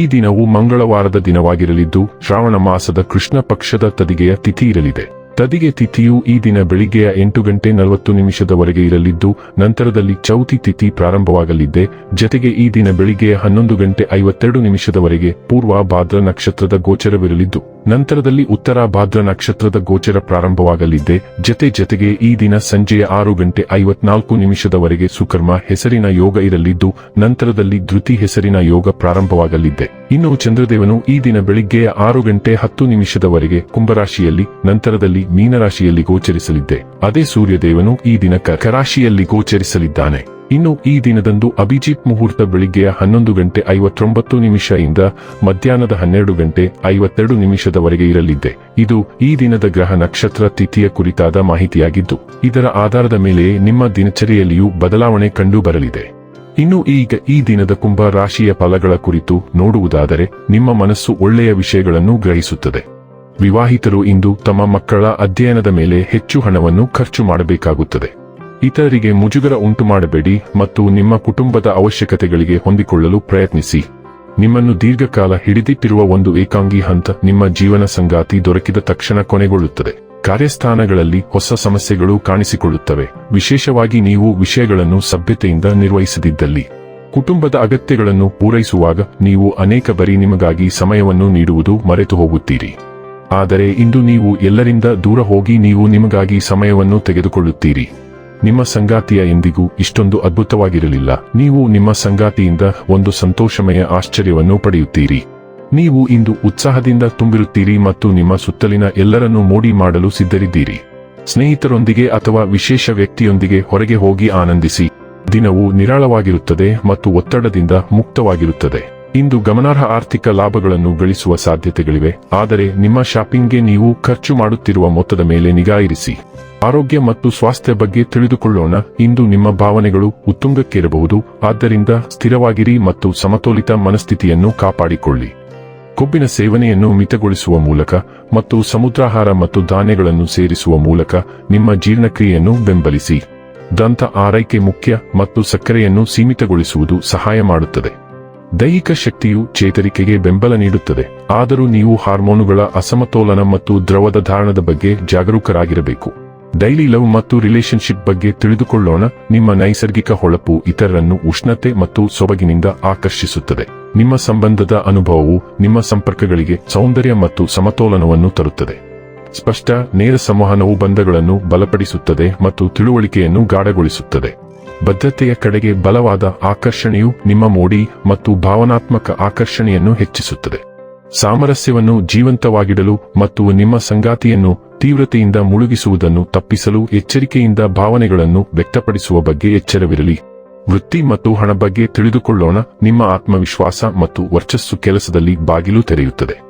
ಈ ದಿನವು ಮಂಗಳವಾರದ ದಿನವಾಗಿರಲಿದ್ದು, ಶ್ರಾವಣ ಮಾಸದ ಕೃಷ್ಣ ಪಕ್ಷದ ತದಿಗೆಯ ತಿಥಿ ಇರಲಿದೆ. ತದಿಗೆ ತಿಥಿಯು ಈ ದಿನ ಬೆಳಿಗ್ಗೆಯ ಎಂಟು ಗಂಟೆ ನಲವತ್ತು ನಿಮಿಷದವರೆಗೆ ಇರಲಿದ್ದು, ನಂತರದಲ್ಲಿ ಚೌತಿ ತಿಥಿ ಪ್ರಾರಂಭವಾಗಲಿದೆ ಜತೆಗೆ ಈ ದಿನ ಬೆಳಿಗ್ಗೆಯ ಹನ್ನೊಂದು ಗಂಟೆ ಐವತ್ತೆರಡು ನಿಮಿಷದವರೆಗೆ ಪೂರ್ವ ಭಾದ್ರ ನಕ್ಷತ್ರದ ಗೋಚರವಿರಲಿದ್ದು. ನಂತರದಲ್ಲಿ ಉತ್ತರ ಭಾದ್ರ ನಕ್ಷತ್ರದ ಗೋಚರ ಪ್ರಾರಂಭವಾಗಲಿದ್ದೆ ಜತೆ ಜತೆಗೆ ಈ ದಿನ ಸಂಜೆಯ ಆರು ಗಂಟೆ ಐವತ್ನಾಲ್ಕು ನಿಮಿಷದವರೆಗೆ ಸುಕರ್ಮ ಹೆಸರಿನ ಯೋಗ ಇರಲಿದ್ದು, ನಂತರದಲ್ಲಿ ಧೃತಿ ಹೆಸರಿನ ಯೋಗ ಪ್ರಾರಂಭವಾಗಲಿದ್ದೆ ಇನ್ನು ಚಂದ್ರದೇವನು ಈ ದಿನ ಬೆಳಿಗ್ಗೆಯ ಆರು ಗಂಟೆ ಹತ್ತು ನಿಮಿಷದವರೆಗೆ ಕುಂಭರಾಶಿಯಲ್ಲಿ, ನಂತರದಲ್ಲಿ ಮೀನರಾಶಿಯಲ್ಲಿ ಗೋಚರಿಸಲಿದ್ದೆ ಅದೇ ಸೂರ್ಯದೇವನು ಈ ದಿನ ಕರಾಶಿಯಲ್ಲಿ ಗೋಚರಿಸಲಿದ್ದಾನೆ. ಇನ್ನು ಈ ದಿನದಂದು ಅಭಿಜಿತ್ ಮುಹೂರ್ತ ಬೆಳಿಗ್ಗೆಯ ಹನ್ನೊಂದು ಗಂಟೆ ಐವತ್ತೊಂಬತ್ತು ನಿಮಿಷದಿಂದ ಮಧ್ಯಾಹ್ನದ ಹನ್ನೆರಡು ಗಂಟೆ ಐವತ್ತೆರಡು ನಿಮಿಷದವರೆಗೆ ಇರಲಿದ್ದೆ. ಇದು ಈ ದಿನದ ಗ್ರಹ ನಕ್ಷತ್ರ ತಿಥಿಯ ಕುರಿತಾದ ಮಾಹಿತಿಯಾಗಿದ್ದು, ಇದರ ಆಧಾರದ ಮೇಲೆ ನಿಮ್ಮ ದಿನಚರಿಯಲ್ಲಿಯೂ ಬದಲಾವಣೆ ಕಂಡುಬರಲಿದೆ. ಇನ್ನು ಈಗ ಈ ದಿನದ ಕುಂಭ ರಾಶಿಯ ಫಲಗಳ ಕುರಿತು ನೋಡುವುದಾದರೆ, ನಿಮ್ಮ ಮನಸ್ಸು ಒಳ್ಳೆಯ ವಿಷಯಗಳನ್ನು ಗ್ರಹಿಸುತ್ತದೆ. ವಿವಾಹಿತರು ಇಂದು ತಮ್ಮ ಮಕ್ಕಳ ಅಧ್ಯಯನದ ಮೇಲೆ ಹೆಚ್ಚು ಹಣವನ್ನು ಖರ್ಚು ಮಾಡಬೇಕಾಗುತ್ತದೆ. ಇತರರಿಗೆ ಮುಜುಗರ ಉಂಟು ಮಾಡಬೇಡಿ ಮತ್ತು ನಿಮ್ಮ ಕುಟುಂಬದ ಅವಶ್ಯಕತೆಗಳಿಗೆ ಹೊಂದಿಕೊಳ್ಳಲು ಪ್ರಯತ್ನಿಸಿ. ನಿಮ್ಮನ್ನು ದೀರ್ಘಕಾಲ ಹಿಡಿದಿಟ್ಟಿರುವ ಒಂದು ಏಕಾಂಗಿ ಹಂತ ನಿಮ್ಮ ಜೀವನ ಸಂಗಾತಿ ದೊರಕಿದ ತಕ್ಷಣ ಕೊನೆಗೊಳ್ಳುತ್ತದೆ. ಕಾರ್ಯಸ್ಥಾನಗಳಲ್ಲಿ ಹೊಸ ಸಮಸ್ಯೆಗಳು ಕಾಣಿಸಿಕೊಳ್ಳುತ್ತವೆ. ವಿಶೇಷವಾಗಿ ನೀವು ವಿಷಯಗಳನ್ನು ಸಭ್ಯತೆಯಿಂದ ನಿರ್ವಹಿಸದಿದ್ದಲ್ಲಿ. ಕುಟುಂಬದ ಅಗತ್ಯಗಳನ್ನು ಪೂರೈಸುವಾಗ ನೀವು ಅನೇಕ ಬರಿ ನಿಮಗಾಗಿ ಸಮಯವನ್ನು ನೀಡುವುದು ಮರೆತು ಹೋಗುತ್ತೀರಿ ಆದರೆ ಇಂದು ನೀವು ಎಲ್ಲರಿಂದ ದೂರ ಹೋಗಿ ನೀವು ನಿಮಗಾಗಿ ಸಮಯವನ್ನು ತೆಗೆದುಕೊಳ್ಳುತ್ತೀರಿ. ನಿಮ್ಮ ಸಂಗಾತಿಯ ಎಂದಿಗೂ ಇಷ್ಟೊಂದು ಅದ್ಭುತವಾಗಿರಲಿಲ್ಲ. ನೀವು ನಿಮ್ಮ ಸಂಗಾತಿಯಿಂದ ಒಂದು ಸಂತೋಷಮಯ ಆಶ್ಚರ್ಯವನ್ನು ಪಡೆಯುತ್ತೀರಿ. ನೀವು ಇಂದು ಉತ್ಸಾಹದಿಂದ ತುಂಬಿರುತ್ತೀರಿ ಮತ್ತು ನಿಮ್ಮ ಸುತ್ತಲಿನ ಎಲ್ಲರನ್ನೂ ಮೋಡಿ ಮಾಡಲು ಸಿದ್ಧರಿದ್ದೀರಿ. ಸ್ನೇಹಿತರೊಂದಿಗೆ ಅಥವಾ ವಿಶೇಷ ವ್ಯಕ್ತಿಯೊಂದಿಗೆ ಹೊರಗೆ ಹೋಗಿ ಆನಂದಿಸಿ. ದಿನವು ನಿರಾಳವಾಗಿರುತ್ತದೆ ಮತ್ತು ಒತ್ತಡದಿಂದ ಮುಕ್ತವಾಗಿರುತ್ತದೆ. ಇಂದು ಗಮನಾರ್ಹ ಆರ್ಥಿಕ ಲಾಭಗಳನ್ನು ಗಳಿಸುವ ಸಾಧ್ಯತೆಗಳಿವೆ. ಆದರೆ ನಿಮ್ಮ ಶಾಪಿಂಗ್ಗೆ ನೀವು ಖರ್ಚು ಮಾಡುತ್ತಿರುವ ಮೊತ್ತದ ಮೇಲೆ ನಿಗಾ ಇರಿಸಿ. ಆರೋಗ್ಯ ಮತ್ತು ಸ್ವಾಸ್ಥ್ಯ ಬಗ್ಗೆ ತಿಳಿದುಕೊಳ್ಳೋಣ. ಇಂದು ನಿಮ್ಮ ಭಾವನೆಗಳು ಉತ್ತುಂಗಕ್ಕೇರಬಹುದು. ಆದ್ದರಿಂದ ಸ್ಥಿರವಾಗಿರಿ ಮತ್ತು ಸಮತೋಲಿತ ಮನಸ್ಥಿತಿಯನ್ನು ಕಾಪಾಡಿಕೊಳ್ಳಿ. ಕೊಬ್ಬಿನ ಸೇವನೆಯನ್ನು ಮಿತಗೊಳಿಸುವ ಮೂಲಕ ಮತ್ತು ಸಮುದ್ರಾಹಾರ ಮತ್ತು ಧಾನ್ಯಗಳನ್ನು ಸೇರಿಸುವ ಮೂಲಕ ನಿಮ್ಮ ಜೀರ್ಣಕ್ರಿಯೆಯನ್ನು ಬೆಂಬಲಿಸಿ. ದಂತ ಆರೈಕೆ ಮುಖ್ಯ ಮತ್ತು ಸಕ್ಕರೆಯನ್ನು ಸೀಮಿತಗೊಳಿಸುವುದು ಸಹಾಯ ಮಾಡುತ್ತದೆ. ದೈಹಿಕ ಶಕ್ತಿಯು ಚೇತರಿಕೆಗೆ ಬೆಂಬಲ ನೀಡುತ್ತದೆ. ಆದರೂ ನೀವು ಹಾರ್ಮೋನುಗಳ ಅಸಮತೋಲನ ಮತ್ತು ದ್ರವದ ಧಾರಣದ ಬಗ್ಗೆ ಜಾಗರೂಕರಾಗಿರಬೇಕು. ಡೈಲಿ ಲವ್ ಮತ್ತು ರಿಲೇಶನ್ಶಿಪ್ ಬಗ್ಗೆ ತಿಳಿದುಕೊಳ್ಳೋಣ. ನಿಮ್ಮ ನೈಸರ್ಗಿಕ ಹೊಳಪು ಇತರರನ್ನು ಉಷ್ಣತೆ ಮತ್ತು ಸೊಬಗಿನಿಂದ ಆಕರ್ಷಿಸುತ್ತದೆ. ನಿಮ್ಮ ಸಂಬಂಧದ ಅನುಭವವು ನಿಮ್ಮ ಸಂಪರ್ಕಗಳಿಗೆ ಸೌಂದರ್ಯ ಮತ್ತು ಸಮತೋಲನವನ್ನು ತರುತ್ತದೆ. ಸ್ಪಷ್ಟ, ನೇರ ಸಂವಹನವು ಬಂಧಗಳನ್ನು ಬಲಪಡಿಸುತ್ತದೆ ಮತ್ತು ತಿಳುವಳಿಕೆಯನ್ನು ಗಾಢಗೊಳಿಸುತ್ತದೆ. ಬದ್ಧತೆಯ ಕಡೆಗೆ ಬಲವಾದ ಆಕರ್ಷಣೆಯು ನಿಮ್ಮ ಮೋಡಿ ಮತ್ತು ಭಾವನಾತ್ಮಕ ಆಕರ್ಷಣೆಯನ್ನು ಹೆಚ್ಚಿಸುತ್ತದೆ. ಸಾಮರಸ್ಯವನ್ನು ಜೀವಂತವಾಗಿಡಲು ಮತ್ತು ನಿಮ್ಮ ಸಂಗಾತಿಯನ್ನು ತೀವ್ರತೆಯಿಂದ ಮುಳುಗಿಸುವುದನ್ನು ತಪ್ಪಿಸಲು ಎಚ್ಚರಿಕೆಯಿಂದ ಭಾವನೆಗಳನ್ನು ವ್ಯಕ್ತಪಡಿಸುವ ಬಗ್ಗೆ ಎಚ್ಚರವಿರಲಿ. ವೃತ್ತಿ ಮತ್ತು ಹಣ ಬಗ್ಗೆ ತಿಳಿದುಕೊಳ್ಳೋಣ. ನಿಮ್ಮ ಆತ್ಮವಿಶ್ವಾಸ ಮತ್ತು ವರ್ಚಸ್ಸು ಕೆಲಸದಲ್ಲಿ ಬಾಗಿಲು ತೆರೆಯುತ್ತದೆ.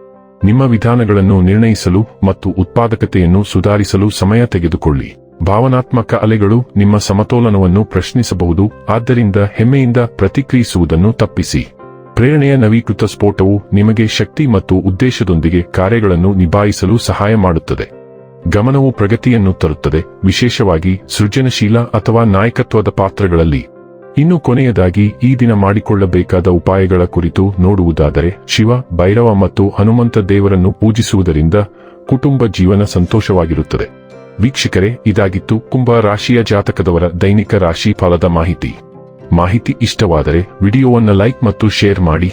ನಿಮ್ಮ ವಿಧಾನಗಳನ್ನು ನಿರ್ಣಯಿಸಲು ಮತ್ತು ಉತ್ಪಾದಕತೆಯನ್ನು ಸುಧಾರಿಸಲು ಸಮಯ ತೆಗೆದುಕೊಳ್ಳಿ. ಭಾವನಾತ್ಮಕ ಅಲೆಗಳು ನಿಮ್ಮ ಸಮತೋಲನವನ್ನು ಪ್ರಶ್ನಿಸಬಹುದು. ಆದ್ದರಿಂದ ಹೆಮ್ಮೆಯಿಂದ ಪ್ರತಿಕ್ರಿಯಿಸುವುದನ್ನು ತಪ್ಪಿಸಿ. ಪ್ರೇರಣೆಯ ನವೀಕೃತ ಸ್ಫೋಟವು ನಿಮಗೆ ಶಕ್ತಿ ಮತ್ತು ಉದ್ದೇಶದೊಂದಿಗೆ ಕಾರ್ಯಗಳನ್ನು ನಿಭಾಯಿಸಲು ಸಹಾಯ ಮಾಡುತ್ತದೆ. ಗಮನವು ಪ್ರಗತಿಯನ್ನು ತರುತ್ತದೆ, ವಿಶೇಷವಾಗಿ ಸೃಜನಶೀಲ ಅಥವಾ ನಾಯಕತ್ವದ ಪಾತ್ರಗಳಲ್ಲಿ. ಇನ್ನು ಕೊನೆಯದಾಗಿ, ಈ ದಿನ ಮಾಡಿಕೊಳ್ಳಬೇಕಾದ ಉಪಾಯಗಳ ಕುರಿತು ನೋಡುವುದಾದರೆ, ಶಿವ, ಭೈರವ ಮತ್ತು ಹನುಮಂತ ದೇವರನ್ನು ಪೂಜಿಸುವುದರಿಂದ ಕುಟುಂಬ ಜೀವನ ಸಂತೋಷವಾಗಿರುತ್ತದೆ. ವೀಕ್ಷಕರೇ, ಇದಾಗಿತ್ತು ಕುಂಭ ರಾಶಿಯ ಜಾತಕದವರ ದೈನಿಕ ರಾಶಿ ಫಲದ ಮಾಹಿತಿ. ಮಾಹಿತಿ ಇಷ್ಟವಾದರೆ, ವಿಡಿಯೋವನ್ನು ಲೈಕ್ ಮತ್ತು ಶೇರ್ ಮಾಡಿ.